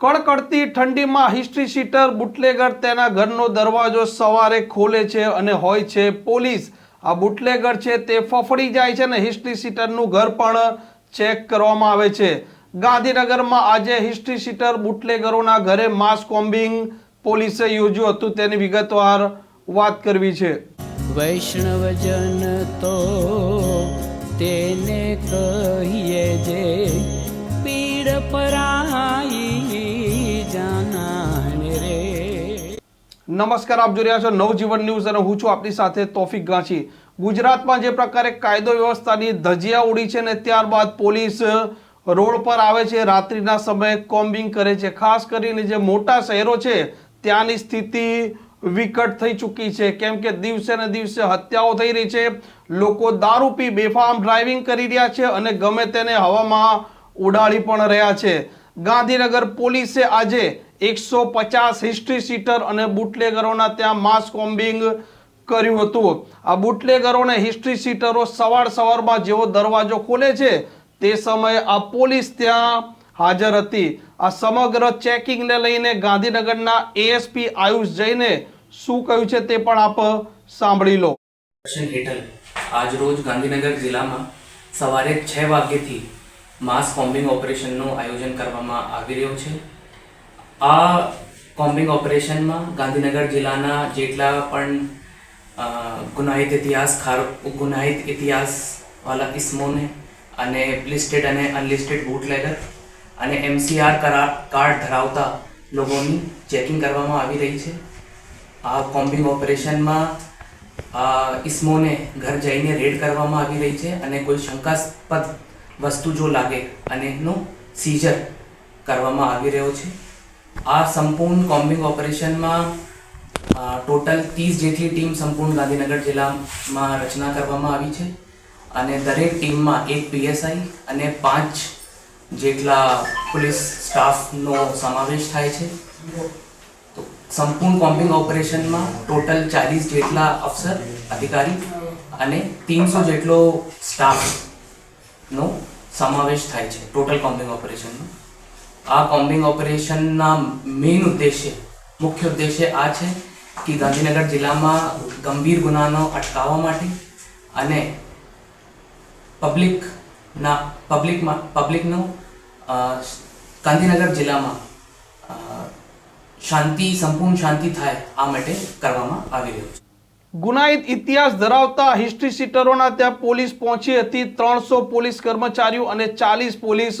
કડકડતી ઠંડીમાં history seater bootlegger તેના ઘરનો દરવાજો સવારે ખોલે છે અને હોય છે પોલીસ. આ બુટલેગર છે તે ફફડી જાય છે અને હિસ્ટ્રી સીટરનું ઘર પણ ચેક કરવામાં આવે છે. ગાંધીનગરમાં આજે હિસ્ટ્રી સીટર બુટલેગરોના ઘરે માસ કોમ્બિંગ પોલીસે યોજ્યું હતું તેની વિગતવાર વાત કરવી છે. વૈષ્ણવજન તો તેને કહીએ જે પીડ પરાઈ નમસ્કાર, આપ જોઈ રહ્યા છો નવજીવન ન્યૂઝ અને હું છું આપની સાથે તોફિક ગાંચી. ગુજરાતમાં જે પ્રકારે કાયદો વ્યવસ્થાની ધજિયા ઉડી છે ને ત્યારબાદ પોલીસ રોડ પર આવે છે, રાત્રિના સમયે કોમ્બિંગ કરે છે. ખાસ કરીને જે મોટા શહેરો છે, ત્યાંની સ્થિતિ વિકટ થઈ ચૂકી છે. કેમ કે દિવસે ને દિવસે હત્યાઓ થઈ રહી છે. લોકો દારૂ પી બેફામ ડ્રાઇવિંગ કરી રહ્યા છે અને ગમે તેને હવામાં ઉડાડી પણ રહ્યા છે. ગાંધીનગર પોલીસે આજે એકસો પચાસ હિસ્ટ્રી સીટર અને બુટલેગરોના ત્યાં માસ કોમ્બિંગ કર્યું હતું. આ બુટલેગરોને હિસ્ટ્રી સીટરો સવાર સવારમાં જેવો દરવાજો ખોલે છે, તે સમયે આ પોલીસ ત્યાં હાજર હતી. આ સમગ્ર ચેકિંગને લઈને ગાંધીનગરના એએસપી આયુષ જઈને શું કહ્યું છે તે પણ આપ સાંભળી લો. હેઠળ આજ રોજ ગાંધીનગર જિલ્લામાં સવારે છ વાગ્યેથી માસ કોમ્બિંગ ઓપરેશનનું આયોજન કરવામાં આવી રહ્યું છે. આ કોમ્બિંગ ઓપરેશનમાં ગાંધીનગર જિલ્લાના જેટલા પણ ગુનાહિત ઇતિહાસ, ખાર, ગુનાહિત ઇતિહાસવાળા ઇસમોને અને લિસ્ટેડ અને અનલિસ્ટેડ બૂટલેગર અને એમસીઆર કાર્ડ ધરાવતા લોકોની ચેકિંગ કરવામાં આવી રહી છે. આ કોમ્બિંગ ઓપરેશનમાં ઇસમોને ઘર જઈને રેડ કરવામાં આવી રહી છે અને કોઈ શંકાસ્પદ વસ્તુ જો લાગે અને એનું સીઝર કરવામાં આવી રહ્યો છે. આ સંપૂર્ણ કોમ્બિંગ ઓપરેશનમાં ટોટલ ત્રીસ જેટલી ટીમ સંપૂર્ણ ગાંધીનગર જિલ્લામાં રચના કરવામાં આવી છે. અને દરેક ટીમમાં એક પીએસઆઈ અને પાંચ જેટલા પોલીસ સ્ટાફનો સમાવેશ થાય છે. તો સંપૂર્ણ કોમ્બિંગ ઓપરેશનમાં ટોટલ ચાલીસ જેટલા અફસર, અધિકારી અને ત્રીસો જેટલો સ્ટાફનો સમાવેશ થાય છે ટોટલ કોમ્બિંગ ઓપરેશનમાં. આ કોમ્બિંગ ઓપરેશનના મેઇન ઉદ્દેશ્ય, મુખ્ય ઉદ્દેશ્ય આ છે કે ગાંધીનગર જિલ્લામાં ગંભીર ગુનાનો અટકાવવા માટે અને પબ્લિકના પબ્લિકમાં પબ્લિકનો ગાંધીનગર જિલ્લામાં શાંતિ, સંપૂર્ણ શાંતિ થાય આ માટે કરવામાં આવી રહ્યું છે. ગુનાહિત ઇતિહાસ ધરાવતા હિસ્ટ્રી સીટરોના ત્યાં પોલીસ પહોંચી હતી. ત્રણસો પોલીસ કર્મચારીઓ અને ચાલીસ પોલીસ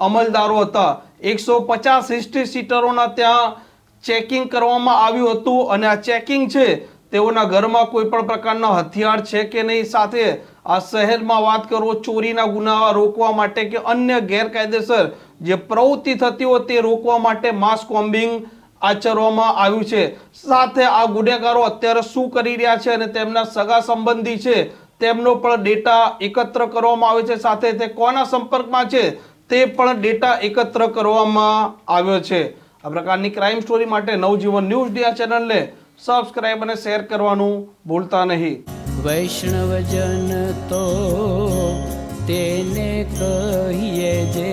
અમલદારો હતા. એકસો પચાસ હિસ્ટ્રી સીટરોના ત્યાં ચેકિંગ કરવામાં આવ્યું હતું અને આ ચેકિંગ છે તેઓના ઘરમાં કોઈ પણ પ્રકારના હથિયાર છે કે નહીં સાથે આ શહેરમાં વાત કરો ચોરીના ગુના રોકવા માટે કે અન્ય ગેરકાયદેસર જે પ્રવૃત્તિ થતી હોય તે રોકવા માટે માસ કોમ્બિંગ આચરવામાં આવ્યું છે. સાથે આ ગુનેગારો અત્યારે શું કરી રહ્યા છે અને તેમના સગા સંબંધી છે તેમનો પણ ડેટા એકત્ર કરવામાં આવે છે. સાથે તે કોના સંપર્કમાં છે તે પણ ડેટા એકત્ર કરવામાં આવ્યો છે. આ પ્રકારની ક્રાઇમ સ્ટોરી માટે નવજીવન ન્યૂઝ ડી આ ચેનલને સબસ્ક્રાઇબ અને શેર કરવાનું ભૂલતા નહીં. વૈષ્ણવજન તો તેને કહીએ જે